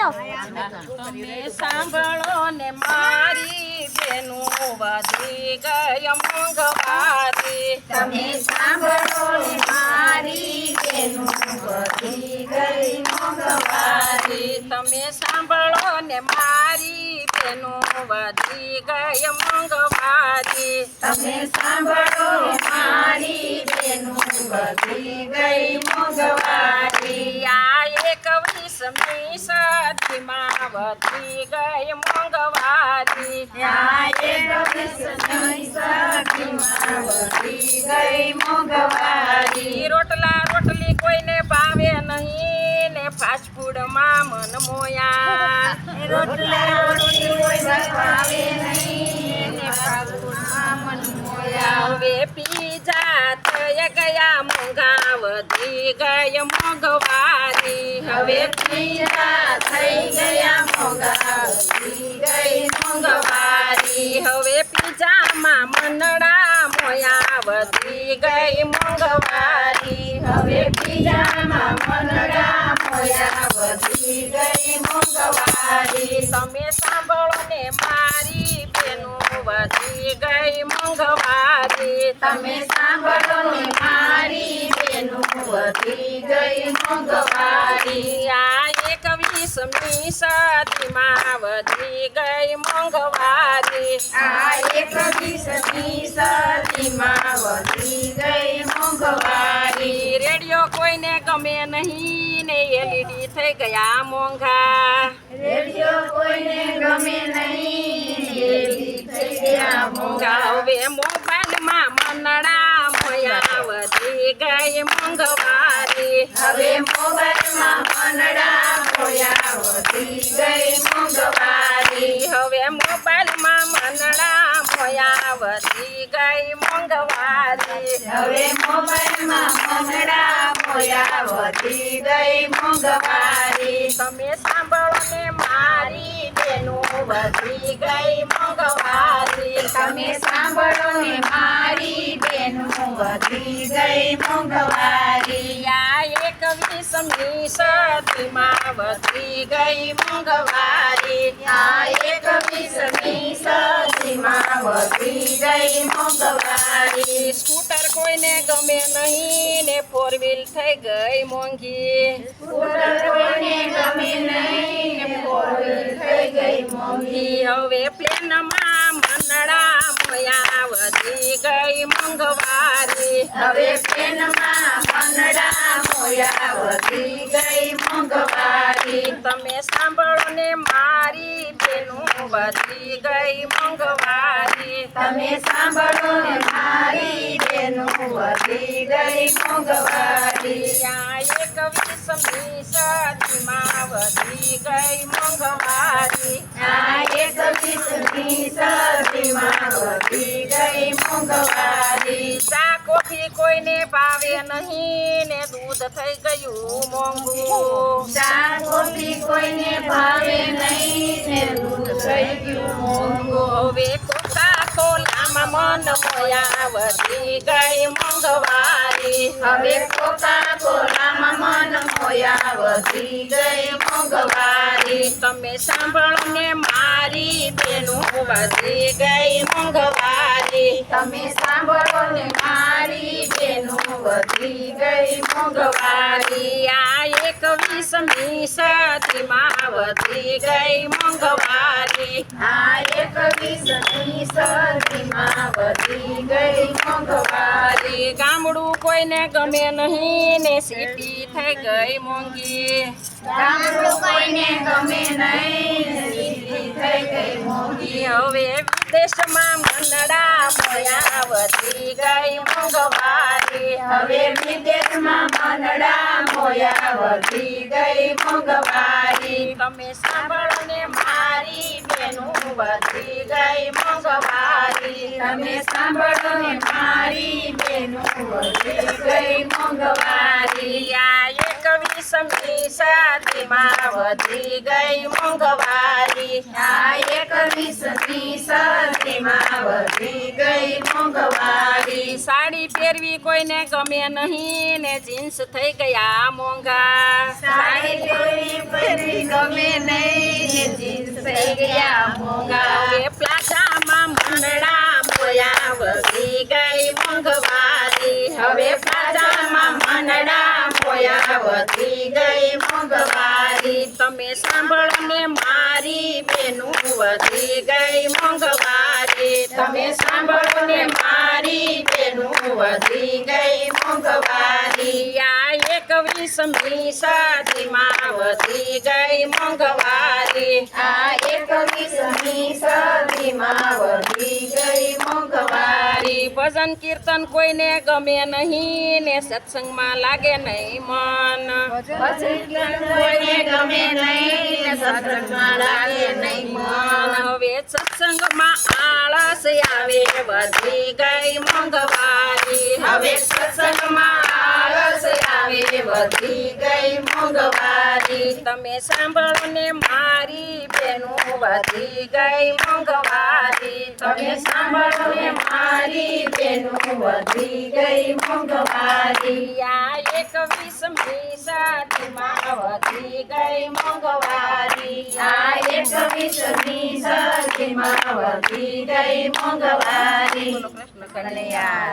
તમે સાંભળો ને મારી બેનું વધી ગય મોંઘવારી તમે સાંભળો ને મારી બેનું વધી ગઈ મંગવારી તમે સાંભળો ને મારી બેનું વધી ગય મોંઘવારી તમે સાંભળો મારી બેનું વધી ગઈ મંગવારી આ એકવીસમી સદીમાં વધી ગઈ મોંઘવારી. ગઈ મોંઘવારી. રોટલા રોટલી કોઈને ભાવે નહીં ને ફાસ્ટ ફૂડમાં મન મોયા. રોટલા રોટલી કોઈને ભાવે નહીં ને ફાફૂડમાં મન મોયા. હવે પીઝા થઈ ગયા મોંઘા વધી ગઈ મોંઘવારી. હવે પીઝા ગઈ મોંઘવારી હવે પીઝામાં મનડા મોયા વધી ગઈ મંગવારી તમે સાંભળો ને મારી બેનું વધી ગઈ મંગવારી તમે સાંભળો ને મારી બેનું વધી ગઈ મંગવારી આ એકવીસમી સદીમાં વધી ગઈ મંગવારી આ એકવીસમી કોઈને ગમે નહીં ને એલઈડી થઈ ગયા મોંઘા. રેડિયો કોઈને ગમે નહીં થઈ ગયા મોંઘા. હવે મોબાઈલમાં મનડા મોયા વધી ગઈ મોંઘવારી. હવે મોબાઈલમાં મનડા મોયા વધી ગઈ મોંઘવારી. હવે મોબાઈલમાં મનડા મોયા વધી ગઈ મોંઘવારી. હવે મોબાઈલમાં ગઈ મોંઘવારી. તમે સાંભળો ને મારી બેનું વધી ગઈ મોંઘવારી. તમે સાંભળો ને મારી બેનું વધી ગઈ મોંઘવારી. આ એકવીસમી વધી ગઈ મોંઘવારી આ એકવીસમી સદીમાં વધી ગઈ મોંઘવારી સ્કૂટર કોઈને ગમે નહીં ને ફોર વ્હીલ થઈ ગઈ મોંઘી. સ્કૂટર કોઈને ગમે નહીં ને ફોર વ્હીલ થઈ ગઈ મોંઘી. હવે પ્લેનમાં મનડા મોયા વધી ગઈ મોંઘવારી હવે પેનમાં મનડા ગઈ મોંઘવારી તમે સાંભળો ને મારી બેનું બદલી ગઈ મોંઘવારી. તમે સાંભળો ને મારી બેનું બદલી ગઈ મોંઘવારી. આ એકવીસમી સદીમાં વધી ગઈ મોંઘવારી. આ એકવીસમી સદીમાં વધી ગઈ મોંઘવારી ચા કોઈને ભાવે નહીં ને દૂધ થઈ ગયું મોંઘું. કોફી કોઈને ભાવે નહીં ને દૂધ થઈ ગયું મોંઘું. હવે કોકા કોલામાં મન મોયા વધી ગઈ મોંઘવારી. હવે કોકા મન ગઈ મોંઘવારી તમે સાંભળો ને મારી બેનું વધી ગઈ મોંઘવારી. તમે સાંભળો ને મારી બેનું વધી ગઈ મોંઘવારી. આ એકવીસમી સદીમાં વધી ગઈ મોંઘવારી આ એકવીસમી સદીમાં વધી ગઈ મોંઘવારી ગામડું કોઈને ગમે નહીં ને સિટી થઈ ગઈ મોંઘી. ગામડું કોઈને ગમે નહીં ને થઈ ગઈ મોંઘી. હવે વિદેશમાં મંડળા મોયા વધી ગઈ મોંઘવારી. હવે વિદેશમાં મંડળા મોયા વધી ગઈ મોંઘવારી. તમે સાંભળો ને મારી બેનું વધી ગઈ મોંઘવારી. તમે સાંભળો ને મારી બેનું વધી ગઈ મોંઘવારી. આ એક એકવીસમી સદીમાં વધી ગઈ મોંઘવારી. આ એકવીસમી સદીમાં વધી ગઈ મોંઘવારી. સાડી પહેરવી કોઈને ગમે નહીં ને જીન્સ થઈ ગયા મોંઘા. સાડી પહેરી નહીં ગમે ગયા મોંઘા. પ્લાઝામાં મંડળા મોયા ગઈ મોંઘવારી. હવે પ્લાઝામાં મંડળા મોયા વધી ગઈ મોંઘવારી. તમે સાંભળો ને મારી બેનું વધી ગઈ મોંઘવારી. તમે સાંભળો ને મારી બેનું વધી ગઈ મોંઘવારી. એકવીસમી સદીમાં વધી ગઈ મોંઘવારી. આ એકવીસમી સદીમાં વધી ગઈ મોંઘવારી. ભજન કીર્તન કોઈને ગમે નહીં ને સત્સંગમાં લાગે નહીં મન. કોઈને ગમે નહીં ને સત્સંગમાં લાગે નહીં મન. હવે સત્સંગમાં આળસ આવે વધી ગઈ મોંઘવારી. હવે સત્સંગમાં વધી ગઈ મોંઘવારી. તમે સાંભળો ને મારી બેનું વધી ગઈ મોંઘવારી. તમે સાંભળો ને મારી બેનું વધી ગઈ મોંઘવારી. આ એકવીસમી સદીમાં વધી ગઈ મોંઘવારી. આ એકવીસમી સદીમાં વધી ગઈ મોંઘવારી. કૃષ્ણ